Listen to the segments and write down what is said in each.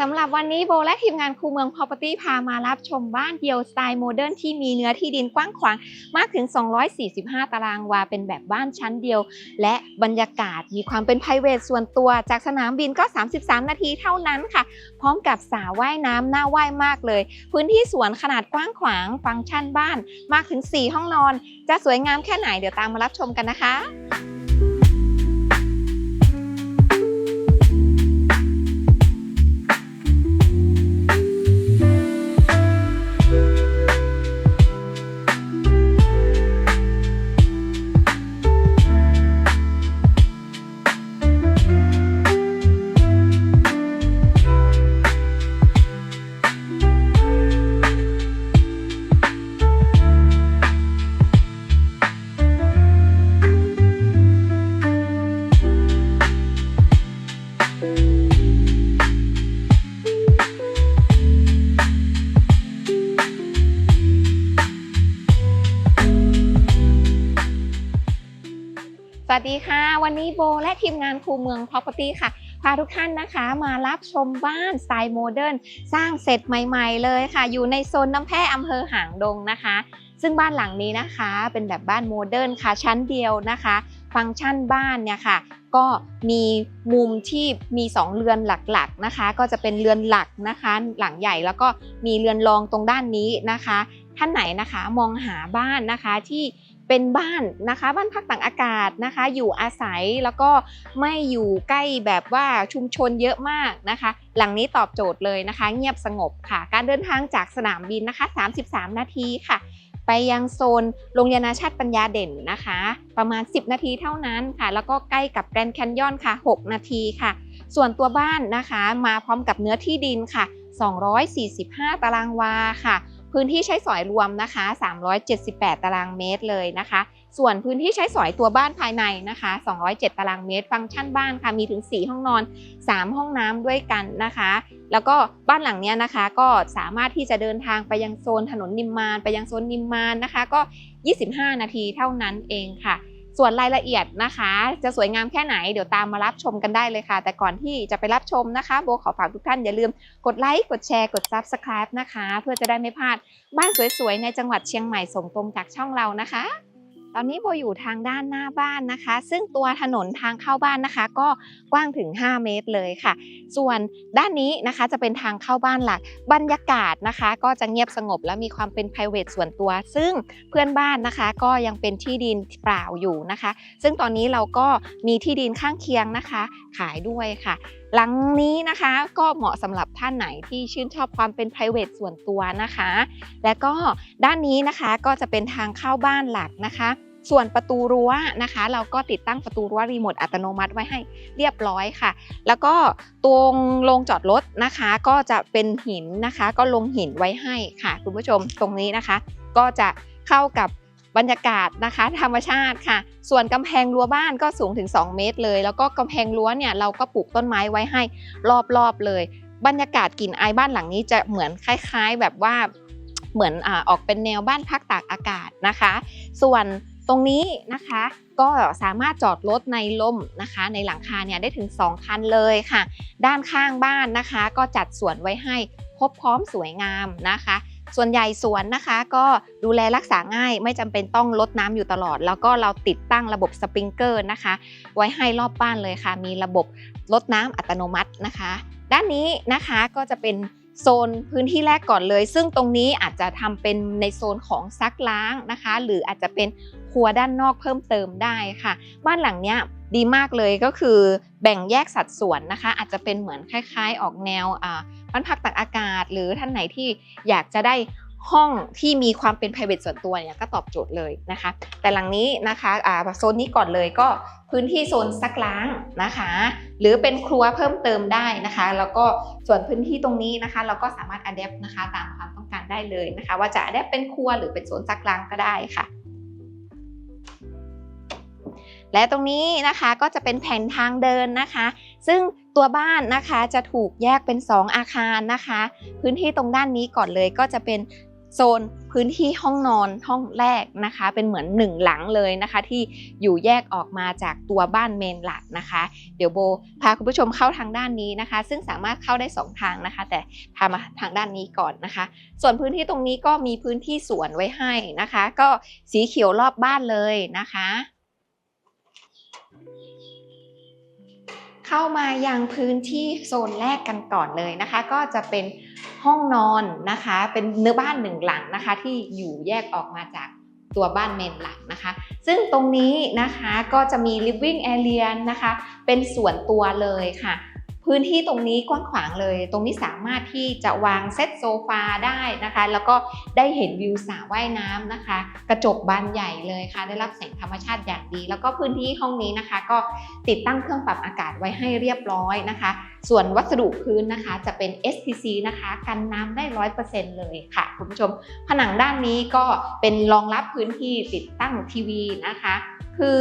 สำหรับวันนี้โบและทีมงานคูเมือง Property พามารับชมบ้านเดียวสไตล์โมเดิร์นที่มีเนื้อที่ดินกว้างขวางมากถึง 245 ตารางวา เป็นแบบบ้านชั้นเดียว และบรรยากาศมีความเป็น p r i v a t ส่วนตัว จากสนามบินก็ 33 นาทีเท่านั้นค่ะ พร้อมกับสระว่ายน้ำน่าว่ายมากเลย พื้นที่สวนขนาดกว้างขวาง ฟังก์ชันบ้านมากถึง 4 ห้องนอน จะสวยงามแค่ไหนเดี๋ยวตามมารับชมกันนะคะ วัสดีค่ะ วันนี้โบและทีมงานคูเมือง Property ค่ะ พาทุกท่านนะคะมารับชมบ้านสไตล์โมเดิร์นสร้างเสร็จใหม่ๆเลยค่ะ อยู่ในโซนน้ำแพร่อำเภอหางดงนะคะ ซึ่งบ้านหลังนี้นะคะเป็นแบบบ้านโมเดิร์นค่ะ ชั้นเดียวนะคะ ฟังก์ชันบ้านเนี่ยค่ะ ก็มีมุมที่มี 2 เรือนหลักๆนะคะ ก็จะเป็นเรือนหลักนะคะ หลังใหญ่แล้วก็มีเรือนรองตรงด้านนี้นะคะ ท่านไหนนะคะมองหาบ้านนะคะที่ เป็นบ้านนะคะ บ้านพักต่างอากาศนะคะ อยู่อาศัยแล้วก็ไม่อยู่ใกล้แบบว่าชุมชนเยอะมากนะคะ หลังนี้ตอบโจทย์เลยนะคะ เงียบสงบค่ะ การเดินทางจากสนามบินนะคะ 33 นาทีค่ะ ไปยังโซนโรงเรียนนานาชาติปัญญาเด่นนะคะ ประมาณ 10 นาทีเท่านั้นค่ะ แล้วก็ใกล้กับแกรนด์แคนยอนค่ะ 6 นาทีค่ะ ส่วนตัวบ้านนะคะ มาพร้อมกับเนื้อที่ดินค่ะ 245 ตารางวาค่ะ พื้นที่ใช้สอยรวมนะคะ 378 ตารางเมตรเลยนะคะ ส่วนพื้นที่ใช้สอยตัวบ้านภายในนะคะ 207 ตารางเมตร ฟังก์ชันบ้านค่ะ มีถึง 4 ห้องนอน 3 ห้องน้ำด้วยกันนะคะ แล้วก็บ้านหลังเนี้ยนะคะก็สามารถที่จะเดินทางไปยังโซนถนนนิมมาน ไปยังโซนนิมมานนะคะ ก็ 25 นาทีเท่านั้นเองค่ะ ส่วนรายละเอียดนะคะ จะสวยงามแค่ไหนเดี๋ยวตามมารับชมกันได้เลยค่ะ แต่ก่อนที่จะไปรับชมนะคะโบขอฝากทุกท่านอย่าลืมกดไลค์กดแชร์กด Subscribe นะคะ เพื่อจะได้ไม่พลาดบ้านสวยๆ ในจังหวัดเชียงใหม่ส่งตรงจากช่องเรานะคะ ตอนนี้โบอยู่ทางด้านหน้าบ้านนะคะ ซึ่งตัวถนนทางเข้าบ้านนะคะ ก็กว้างถึง 5 เมตรเลยค่ะ ส่วนด้านนี้นะคะจะเป็นทางเข้าบ้านหลักบรรยากาศนะคะ ก็จะเงียบสงบและมีความเป็น p r i v a t ส่วนตัว ซึ่งเพื่อนบ้านนะคะ ก็ยังเป็นที่ดินเปล่าอยู่นะคะ ซึ่งตอนนี้เราก็มีที่ดินข้างเคียงนะคะ ขายด้วยค่ะ หลังนี้นะคะก็เหมาะสำหรับท่านไหนที่ชื่นชอบความเป็น private ส่วนตัวนะคะ และก็ด้านนี้นะคะก็จะเป็นทางเข้าบ้านหลักนะคะ ส่วนประตูรั้วนะคะ เราก็ติดตั้งประตูรั้วรีโมทอัตโนมัติไว้ให้เรียบร้อยค่ะ แล้วก็ตรงโรงจอดรถนะคะ ก็จะเป็นหินนะคะ ก็ลงหินไว้ให้ค่ะ คุณผู้ชมตรงนี้นะคะ ก็จะเข้ากับ บรรยากาศนะคะ ธรรมชาติค่ะ ส่วนกำแพงรั้วบ้านก็สูงถึง 2 เมตรเลย แล้วก็กำแพงรั้วเนี่ยเราก็ปลูกต้นไม้ไว้ให้รอบๆเลย บรรยากาศกลิ่นอายบ้านหลังนี้จะเหมือนคล้าย ๆ แบบว่าเหมือนอออกเป็นแนวบ้านพักตากอากาศนะคะ ส่วนตรงนี้นะคะก็สามารถจอดรถในล่มนะคะ ในหลังคาเนี่ยได้ถึง 2 คันเลยค่ะ ด้านข้างบ้านนะคะ ก็จัดสวนไว้ให้ครบพร้อมสวยงามนะคะ ส่วนใหญ่สวนนะคะ ก็ดูแลรักษาง่าย ไม่จำเป็นต้องลดน้ำอยู่ตลอด แล้วก็เราติดตั้งระบบสปริงเกอร์นะคะ ไว้ให้รอบบ้านเลยค่ะ มีระบบลดน้ำอัตโนมัตินะคะ ด้านนี้นะคะก็จะเป็นโซนพื้นที่แรกก่อนเลย ซึ่งตรงนี้อาจจะทำเป็นในโซนของซักล้างนะคะ หรืออาจจะเป็น ครัวด้านนอกเพิ่มเติมได้ค่ะ บ้านหลังเนี้ยดีมากเลยก็คือแบ่งแยกสัดส่วนนะคะ อาจจะเป็นเหมือนคล้าย ๆ ออกแนวบ้านพักตากอากาศ หรือท่านไหนที่อยากจะได้ห้องที่มีความเป็น p r i v a t ส่วนตัวเนี่ยก็ตอบโจทย์เลยนะคะ แต่หลังนี้นะคะอ่าโซนนี้ก่อนเลยก็พื้นที่โซนซักล้างนะคะ หรือเป็นครัวเพิ่มเติมได้นะคะ แล้วก็ส่วนพื้นที่ตรงนี้นะคะ เราก็สามารถอัดแอปนะคะตามความต้องการได้เลยนะคะ ว่าจะอัดแอปเป็นครัวหรือเป็นโซนซักล้างก็ได้ค่ะ และตรงนี้นะคะก็จะเป็นแผนทางเดินนะคะ ซึ่งตัวบ้านนะคะจะถูกแยกเป็น 2 อาคารนะคะ พื้นที่ตรงด้านนี้ก่อนเลยก็จะเป็นโซนพื้นที่ห้องนอนห้องแรกนะคะ เป็นเหมือนหนึ่งหลังเลยนะคะ ที่อยู่แยกออกมาจากตัวบ้านเมนหลักนะคะ เดี๋ยวโบพาคุณผู้ชมเข้าทางด้านนี้นะคะ ซึ่งสามารถเข้าได้สองทางนะคะ แต่พามาทางด้านนี้ก่อนนะคะ ส่วนพื้นที่ตรงนี้ก็มีพื้นที่สวนไว้ให้นะคะ ก็สีเขียวรอบบ้านเลยนะคะ เข้ามายังพื้นที่โซนแรกกันก่อนเลยนะคะ ก็จะเป็นห้องนอนนะคะ เป็นเนื้อบ้านหนึ่งหลังนะคะ ที่อยู่แยกออกมาจากตัวบ้านเมนหลักนะคะ ซึ่งตรงนี้นะคะก็จะมี living area นะคะ เป็นส่วนตัวเลยค่ะ พื้นที่ตรงนี้กว้างขวางเลย ตรงนี้สามารถที่จะวางเซตโซฟาได้นะคะ แล้วก็ได้เห็นวิวสระว่ายน้ำนะคะ กระจกบานใหญ่เลยค่ะ ได้รับแสงธรรมชาติอย่างดี แล้วก็พื้นที่ห้องนี้นะคะ ก็ติดตั้งเครื่องปรับอากาศไว้ให้เรียบร้อยนะคะ ส่วนวัสดุพื้นนะคะจะเป็น SPC นะคะกันน้ำได้ร้อยเปอร์เซ็นต์เลยค่ะคุณผู้ชม ผนังด้านนี้ก็เป็นรองรับพื้นที่ติดตั้งทีวีนะคะ คือ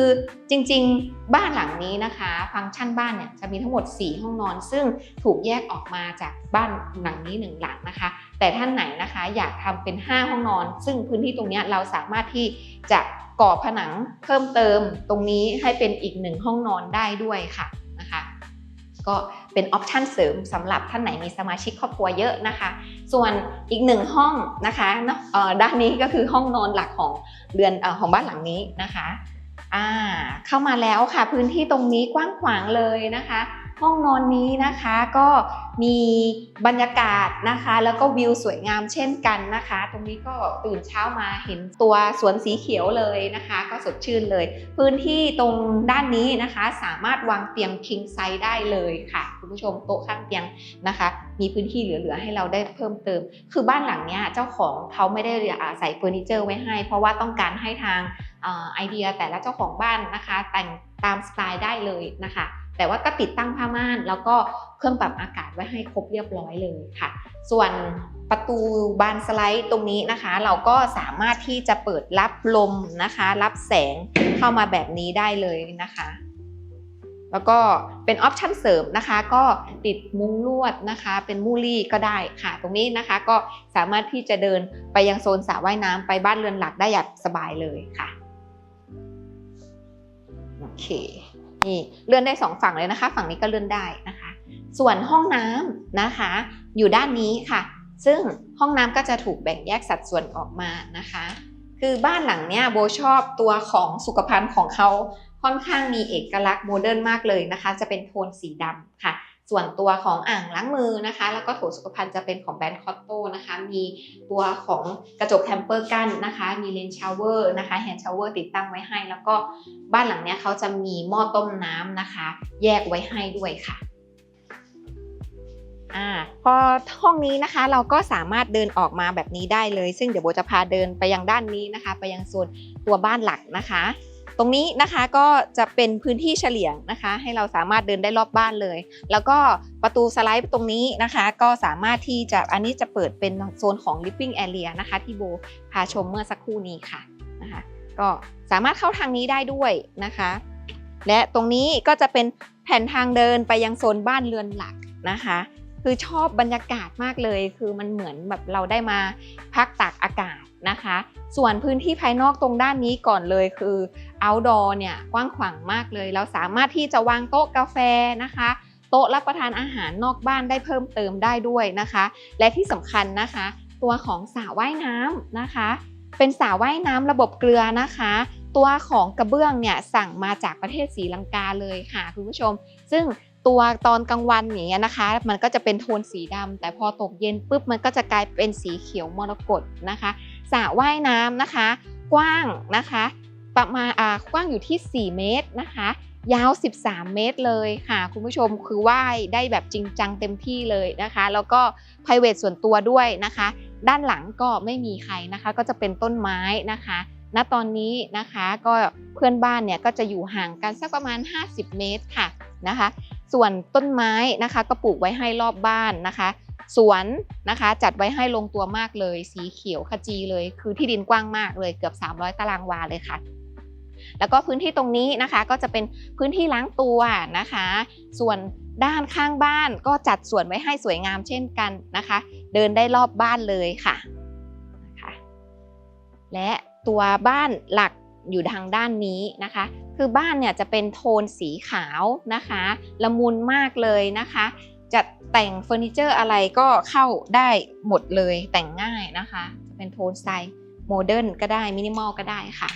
จริงๆบ้านหลังนี้นะคะ ฟังก์ชันบ้านเนี่ยจะมีทั้งหมด 4 ห้องนอน ซึ่งถูกแยกออกมาจากบ้านหลังนี้1หลังนะคะ แต่ท่านไหนนะคะอยากทำเป็น 5 ห้องนอน ซึ่งพื้นที่ตรงนี้เราสามารถที่จะก่อผนังเพิ่มเติมตรงนี้ให้เป็นอีกหนึ่งห้องนอนได้ด้วยค่ะ ก็เป็นออปชันเสริมสำหรับท่านไหนมีสมาชิกครอบครัวเยอะนะคะ ส่วนอีกหนึ่งห้องนะคะเนาะด้านนี้ก็คือห้องนอนหลักของเรือนออของบ้านหลังนี้นะคะอ่าเข้ามาแล้วค่ะพื้นที่ตรงนี้กว้างขวางเลยนะคะ ห้องนอนนี้นะคะก็มีบรรยากาศนะคะ แล้วก็วิวสวยงามเช่นกันนะคะ ตรงนี้ก็ตื่นเช้ามาเห็นตัวสวนสีเขียวเลยนะคะ ก็สดชื่นเลย พื้นที่ตรงด้านนี้นะคะ สามารถวางเตียง king size ได้เลยค่ะ คุณผู้ชมโต๊ะข้างเตียงนะคะ มีพื้นที่เหลือๆให้เราได้เพิ่มเติม คือบ้านหลังนี้เจ้าของเขาไม่ได้ใส่เฟอร์นิเจอร์ไว้ให้ เพราะว่าต้องการให้ทางอไอเดียแต่ละเจ้าของบ้านนะคะ แต่งตามสไตล์ได้เลยนะคะ แต่ว่าก็ติดตั้งผ้าม่าน แล้วก็เครื่องปรับอากาศไว้ให้ครบเรียบร้อยเลยค่ะ ส่วนประตูบานสไลด์ตรงนี้นะคะ เราก็สามารถที่จะเปิดรับลมนะคะ รับแสงเข้ามาแบบนี้ได้เลยนะคะแล้วก็เป็นออปชันเสริมนะคะ ก็ติดมุ้งลวดนะคะ เป็นมูลี่ก็ได้ค่ะ ตรงนี้นะคะก็สามารถที่จะเดินไปยังโซนสระว่ายน้ำไปบ้านเรือนหลักได้อย่างสบายเลยค่ะ โอเค นี่เลื่อนได้สองฝั่งเลยนะคะ ฝั่งนี้ก็เลื่อนได้นะคะ ส่วนห้องน้ำนะคะ อยู่ด้านนี้ค่ะ ซึ่งห้องน้ำก็จะถูกแบ่งแยกสัดส่วนออกมานะคะ คือบ้านหลังเนี้ยโบชอบตัวของสุขภัณฑ์ของเขาค่อนข้างมีเอกลักษณ์โมเดิร์นมากเลยนะคะ จะเป็นโทนสีดำค่ะ ส่วนตัวของอ่างล้างมือนะคะ แล้วก็โถสุขภัณฑ์จะเป็นของแบรนด์คอตโตนะคะ มีตัวของกระจกแทมเปอร์กั้นนะคะ มีเลนชาวเวอร์นะคะแฮนด์ชาวเวอร์ติดตั้งไว้ให้ แล้วก็บ้านหลังเนี้ยเขาจะมีหม้อต้มน้ำนะคะ แยกไว้ให้ด้วยค่ะอ่าพอห้องนี้นะคะเราก็สามารถเดินออกมาแบบนี้ได้เลย ซึ่งเดี๋ยวโบจะพาเดินไปยังด้านนี้นะคะ ไปยังโซนตัวบ้านหลักนะคะต รงนี้นะคะก็จะเป็นพื้นที่เฉลี่ยงนะคะ ให้เราสามารถเดินได้รอบบ้านเลย แล้วก็ประตูสไลด์ตรงนี้นะคะ ก็สามารถที่จะอันนี้จะเปิดเป็นโซนของ living area นะคะ ที่โบพาชมเมื่อสักครู่นี้ค่ะนะคะ ก็สามารถเข้าทางนี้ได้ด้วยนะคะ และตรงนี้ก็จะเป็นแผ่นทางเดินไปยังโซนบ้านเรือนหลักนะคะ คือชอบบรรยากาศมากเลย คือมันเหมือนแบบเราได้มาพักตากอากาศนะคะ ส่วนพื้นที่ภายนอกตรงด้านนี้ก่อนเลยคือ outdoor เนี่ยกว้างขวางมากเลย เราสามารถที่จะวางโต๊ะกาแฟนะคะ โต๊ะรับประทานอาหารนอกบ้านได้เพิ่มเติมได้ด้วยนะคะ และที่สำคัญนะคะ ตัวของสระว่ายน้ำนะคะ เป็นสระว่ายน้ำระบบเกลือนะคะตัวของกระเบื้องเนี่ยสั่งมาจากประเทศศรีลังกาเลยค่ะคุณผู้ชม ซึ่ง ตัวตอนกลางวันอย่างเงี้ยนะคะ มันก็จะเป็นโทนสีดำแต่พอตกเย็นปุ๊บมันก็จะกลายเป็นสีเขียวมรกตนะคะสระว่ายน้ำนะคะ กว้างนะคะประมาณอ่ากว้างอยู่ที่ 4 เมตรนะคะ ยาว 13 เมตรเลยค่ะ คุณผู้ชมคือว่ายได้แบบจริงจังเต็มที่เลยนะคะ แล้วก็ p r i v a t ส่วนตัวด้วยนะคะ ด้านหลังก็ไม่มีใครนะคะ ก็จะเป็นต้นไม้นะคะณตอนนี้นะคะก็เพื่อนบ้านเนี่ยก็จะอยู่ห่างกันสักประมาณ 50 เมตรค่ะนะคะ ส่วนต้นไม้นะคะก็ปลูกไว้ให้รอบบ้านนะคะ สวนนะคะจัดไว้ให้ลงตัวมากเลย สีเขียวขจีเลย คือที่ดินกว้างมากเลยเกือบ 300 ตารางวาเลยค่ะ แล้วก็พื้นที่ตรงนี้นะคะ ก็จะเป็นพื้นที่ล้างตัวนะคะ ส่วนด้านข้างบ้านก็จัดสวนไว้ให้สวยงามเช่นกันนะคะ เดินได้รอบบ้านเลยค่ะนะคะและตัวบ้านหลักอยู่ทางด้านนี้นะคะ คือบ้านเนี่ยจะเป็นโทนสีขาวนะคะละมุนมากเลยนะคะ จะแต่งเฟอร์นิเจอร์อะไรก็เข้าได้หมดเลยแต่งง่ายนะคะจะเป็นโทนสไตล์โมเดิร์นก็ได้มินิมอลก็ได้ค่ะ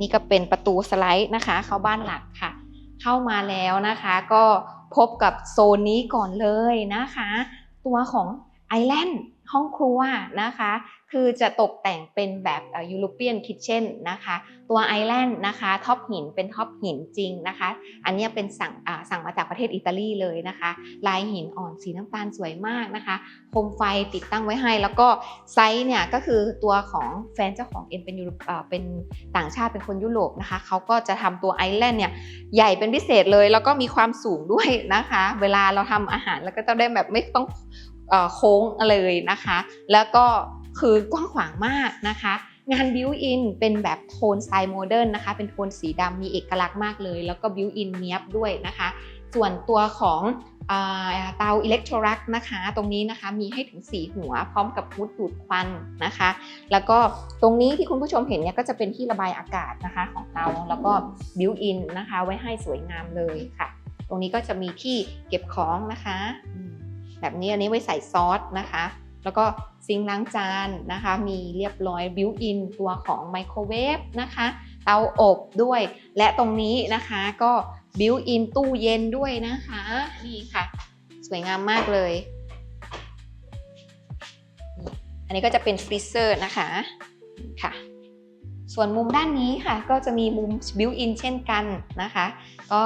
นี่ก็เป็นประตูสไลด์นะคะ เข้าบ้านหลักค่ะ เข้ามาแล้วนะคะ ก็พบกับโซนนี้ก่อนเลยนะคะ ตัวของไอแลนด์ ห้องครัวนะคะ คือจะตกแต่งเป็นแบบยูโรเปียนคิทเช่นนะคะ ตัวไอแลนด์นะคะท็อปหินเป็นท็อปหินจริงนะคะ อันนี้เป็นสั่งสั่งมาจากประเทศอิตาลีเลยนะคะ ลายหินอ่อนสีน้ำตาลสวยมากนะคะโคมไฟติดตั้งไว้ให้ แล้วก็ไซส์เนี่ยก็คือตัวของแฟนเจ้าของเอ็นเป็นยุโรปเป็นต่างชาติเป็นคนยุโรปนะคะเขาก็จะทำตัวไอแลนด์เนี่ยใหญ่เป็นพิเศษเลย แล้วก็มีความสูงด้วยนะคะ เวลาเราทำอาหารแล้วก็จะได้แบบไม่ต้อง โค้งเลยนะคะ แล้วก็คือกว้างขวางมากนะคะ งานบิวอินเป็นแบบโทนสไตล์โมเดิร์นนะคะ เป็นโทนสีดำมีเอกลักษณ์มากเลย แล้วก็บิวอินเนียบด้วยนะคะ ส่วนตัวของเตาอิเล็กโทรักนะคะ ตรงนี้นะคะมีให้ถึง 4 หัวพร้อมกับฮูดดูดควันนะคะ แล้วก็ตรงนี้ที่คุณผู้ชมเห็นเนี่ยก็จะเป็นที่ระบายอากาศนะคะของเตาแล้วก็บิวอินนะคะ ไว้ให้สวยงามเลยค่ะ ตรงนี้ก็จะมีที่เก็บของนะคะ แบบนี้อันนี้ไว้ใส่ซอสนะคะ แล้วก็ซิงล้างจานนะคะ มีเรียบร้อยบิวอินตัวของไมโครเวฟนะคะ เตาอบด้วย และตรงนี้นะคะก็บิวอินตู้เย็นด้วยนะคะนี่ค่ะ สวยงามมากเลย อันนี้ก็จะเป็นฟรีเซอร์นะคะค่ะ ส่วนมุมด้านนี้ค่ะก็จะมีมุมบิวอินเช่นกันนะคะ ก็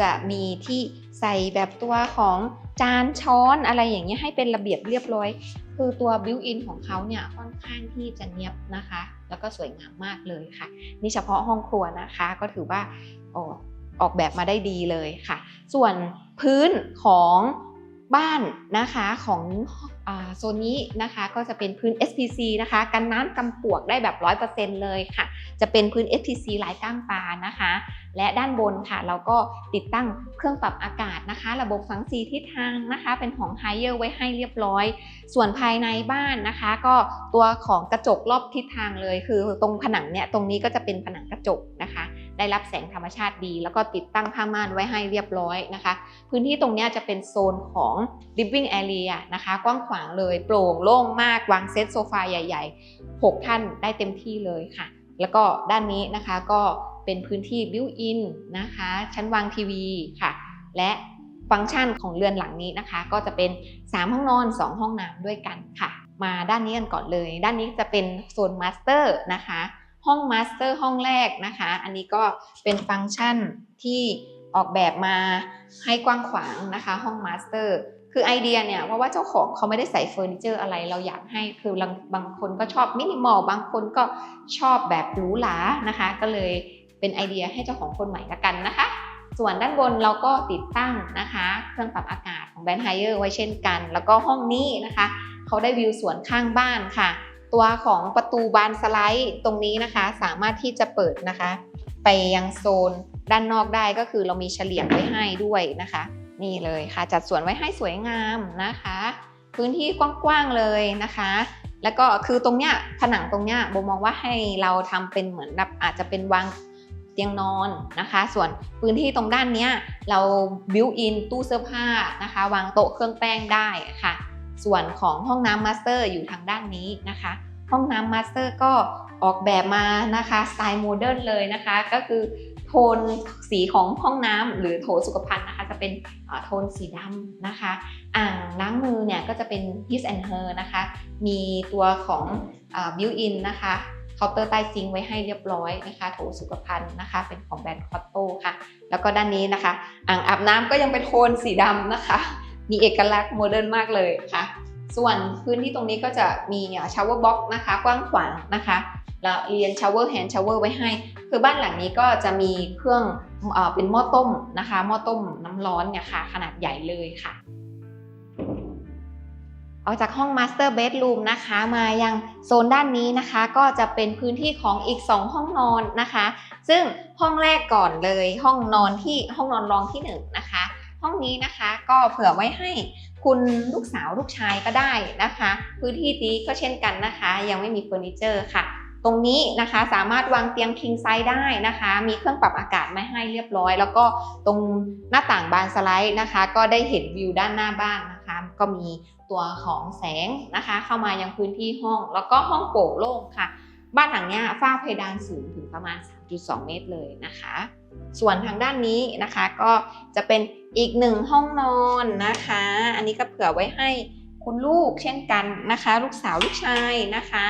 จะมีที่ใส่แบบตัวของจานช้อนอะไรอย่างเงี้ยให้เป็นระเบียบเรียบร้อย คือตัวบิวอินของเขาเนี่ยค่อนข้างที่จะเนียบนะคะ แล้วก็สวยงามมากเลยค่ะ นี่เฉพาะห้องครัวนะคะก็ถือว่าโอ้ออกแบบมาได้ดีเลยค่ะ ส่วนพื้นของบ้านนะคะของ โซนนี้นะคะก็จะเป็นพื้น SPC นะคะกันน้ำกันปวกได้แบบ 100%เลยค่ะ จะเป็นพื้น SPC ลายก้างปลานะคะ และด้านบนค่ะ เราก็ติดตั้งเครื่องปรับอากาศนะคะ ระบบฝังสีทิศทางนะคะ เป็นของไฮเออร์ไว้ให้เรียบร้อย ส่วนภายในบ้านนะคะ ก็ตัวของกระจกรอบทิศทางเลย คือตรงผนังเนี่ยตรงนี้ก็จะเป็นผนังกระจก ได้รับแสงธรรมชาติดี แล้วก็ติดตั้งผ้าม่านไว้ให้เรียบร้อยนะคะ พื้นที่ตรงนี้จะเป็นโซนของ living area นะคะ กว้างขวางเลยโปร่งโล่งมากวางเซตโซฟาใหญ่ๆ 6 ท่านได้เต็มที่เลยค่ะ แล้วก็ด้านนี้นะคะก็เป็นพื้นที่บิวอินนะคะ ชั้นวางทีวีค่ะ และฟังก์ชันของเรือนหลังนี้นะคะ ก็จะเป็น 3 ห้องนอน 2 ห้องน้ำด้วยกันค่ะ มาด้านนี้กันก่อนเลย ด้านนี้จะเป็นโซนมาสเตอร์นะคะ ห้องมาสเตอร์ห้องแรกนะคะ อันนี้ก็เป็นฟังก์ชันที่ออกแบบมาให้กว้างขวางนะคะ ห้องมาสเตอร์คือไอเดียเนี่ยเพราะว่าเจ้าของเขาไม่ได้ใส่เฟอร์นิเจอร์อะไรเราอยากให้คือบางบางคนก็ชอบมินิมอลบางคนก็ชอบแบบหรูหรานะคะ ก็เลยเป็นไอเดียให้เจ้าของคนใหม่ละกันนะคะ ส่วนด้านบนเราก็ติดตั้งนะคะ เครื่องปรับอากาศของแบรนด์ไฮเออร์ไว้เช่นกัน แล้วก็ห้องนี้นะคะ เขาได้วิวสวนข้างบ้านค่ะ ตัวของประตูบานสไลด์ตรงนี้นะคะ สามารถที่จะเปิดนะคะ ไปยังโซนด้านนอกได้ก็คือเรามีเฉลี่ยงไว้ให้ด้วยนะคะ นี่เลยค่ะ จัดสวนไว้ให้สวยงามนะคะ พื้นที่กว้างๆเลยนะคะ แล้วก็คือตรงเนี้ยผนังตรงเนี้ยโบมองว่าให้เราทำเป็นเหมือนแบบอาจจะเป็นวางเตียงนอนนะคะ ส่วนพื้นที่ตรงด้านเนี้ยเราบิวอินตู้เสื้อผ้านะคะ วางโต๊ะเครื่องแป้งได้ค่ะ ส่วนของห้องน้ำมาสเตอร์อยู่ทางด้านนี้นะคะ ห้องน้ำมาสเตอร์ก็ออกแบบมานะคะสไตล์โมเดิร์นเลยนะคะ ก็คือโทนสีของห้องน้ำหรือโถสุขภัณฑ์นะคะ จะเป็นโทนสีดำนะคะ อ่างล้างมือเนี่ยก็จะเป็น his and her นะคะ มีตัวของบิวอินนะคะเคาน์เตอร์ใต้ซิงค์ไว้ให้เรียบร้อยนะคะ โถสุขภัณฑ์นะคะ เป็นของแบรนด์คอตโต้ค่ะ แล้วก็ด้านนี้นะคะ อ่างอาบน้ำก็ยังเป็นโทนสีดำนะคะ มีเอกลักษณ์โมเดิร์นมากเลยค่ะ ส่วนพื้นที่ตรงนี้ก็จะมีชาวเวอร์บ็อกนะคะ กว้างขวางนะคะแล้วเรียนชาวเวอร์แฮนด์ชาวเวอร์ไว้ให้ คือบ้านหลังนี้ก็จะมีเครื่องเป็นหม้อต้มนะคะหม้อต้มน้ำร้อนเนี่ยค่ะ ขนาดใหญ่เลยค่ะ ออกจากห้อง Master Bedroom นะคะ มายังโซนด้านนี้นะคะ ก็จะเป็นพื้นที่ของอีก 2 ห้องนอนนะคะ ซึ่งห้องแรกก่อนเลย ห้องนอนที่ห้องนอนรองที่1นงนะคะ ห้องนี้นะคะก็เผื่อไว้ให้คุณลูกสาวลูกชายก็ได้นะคะ พื้นที่นี้ก็เช่นกันนะคะ ยังไม่มีเฟอร์นิเจอร์ค่ะ ตรงนี้นะคะสามารถวางเตียง king size ได้นะคะ มีเครื่องปรับอากาศมาให้เรียบร้อย แล้วก็ตรงหน้าต่างบานสไลด์นะคะ ก็ได้เห็นวิวด้านหน้าบ้านนะคะ ก็มีตัวของแสงนะคะ เข้ามายังพื้นที่ห้อง แล้วก็ห้องโปร่งโล่งค่ะ บ้านหลังนี้ฝ้าเพดานสูงถึงประมาณ 3.2 เมตรเลยนะคะ ส่วนทางด้านนี้นะคะก็จะเป็นอีกหนึ่งห้องนอนนะคะ อันนี้ก็เผื่อไว้ให้คุณลูกเช่นกันนะคะ ลูกสาวลูกชายนะคะ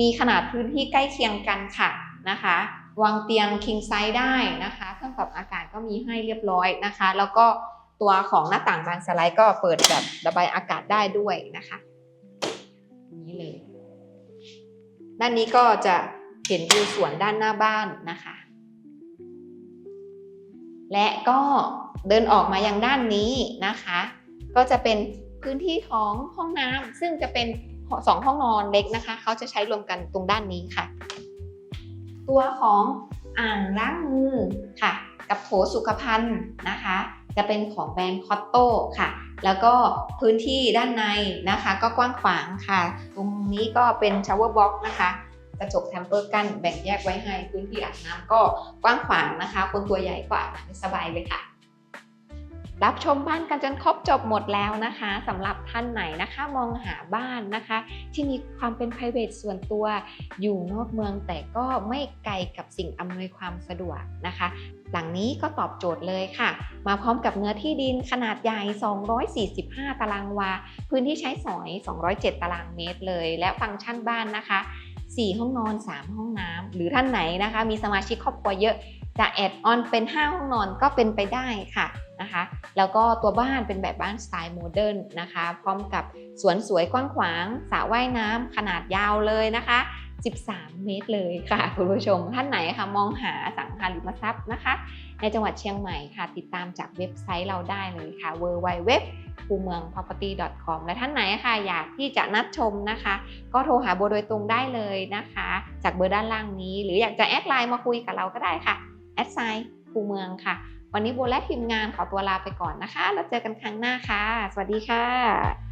มีขนาดพื้นที่ใกล้เคียงกันค่ะนะคะวางเตียง king size ได้นะคะเครื่องปรับอากาศก็มีให้เรียบร้อยนะคะ แล้วก็ตัวของหน้าต่างบานสไลด์ก็เปิดแบบระบายอากาศได้ด้วยนะคะนี้เลย ด้านนี้ก็จะเห็นวิวสวนด้านหน้าบ้านนะคะ และก็เดินออกมายังด้านนี้นะคะ ก็จะเป็นพื้นที่ของห้องน้ำซึ่งจะเป็นสองห้องนอนเล็กนะคะ เขาจะใช้รวมกันตรงด้านนี้ค่ะ ตัวของอ่างล้างมือค่ะ กับโถสุขภัณฑ์นะคะ จะเป็นของแบรนด์คอตโต้ค่ะ แล้วก็พื้นที่ด้านในนะคะ ก็กว้างขวางค่ะ ตรงนี้ก็เป็นชาวเวอร์บ็อกนะคะ กระจกแทมเปอร์กั้นแบ่งแยกไว้ให้พื้นที่อาบน้ำก็กว้างขวางนะคะ คนตัวใหญ่ก็อาบน้ำสบายเลยค่ะ รับชมบ้านกันจนครบจบหมดแล้วนะคะสำหรับท่านไหนนะคะ มองหาบ้านนะคะ ที่มีความเป็น p r i v a t ส่วนตัวอยู่นอกเมืองแต่ก็ไม่ไกลกับสิ่งอำนวยความสะดวกนะคะหลังนี้ก็ตอบโจทย์เลยค่ะ มาพร้อมกับเนื้อที่ดินขนาดใหญ่ 245 ตารางวา พื้นที่ใช้สอย 207 ตารางเมตรเลย และฟังก์ชันบ้านนะคะ 4 ห้องนอน 3 ห้องน้ำหรือท่านไหนนะคะ มีสมาชิกครอบครัวเยอะจะแอดออนเป็น 5 ห้องนอนก็เป็นไปได้ค่ะนะคะ แล้วก็ตัวบ้านเป็นแบบบ้านสไตล์โมเดิร์นนะคะ พร้อมกับสวนสวยกว้างขวางสระว่ายน้ำขนาดยาวเลยนะคะ 13 เมตรเลยค่ะคุณผู้ชมท่านไหนคะมองหาสังหาริมทรัพย์นะคะ ในจังหวัดเชียงใหม่ค่ะ ติดตามจากเว็บไซต์เราได้เลยค่ะ w w w ภูเมือง property com และท่านไหนค่ะ อยากที่จะนัดชมนะคะ ก็โทรหาโบโดยตรงได้เลยนะคะ จากเบอร์ด้านล่างนี้ หรืออยากจะแอดไลน์มาคุยกับเราก็ได้ค่ะแอดไซน์ภูเมืองค่ะ วันนี้โบและทีมงานขอตัวลาไปก่อนนะคะ แล้วเจอกันครั้งหน้าค่ะ สวัสดีค่ะ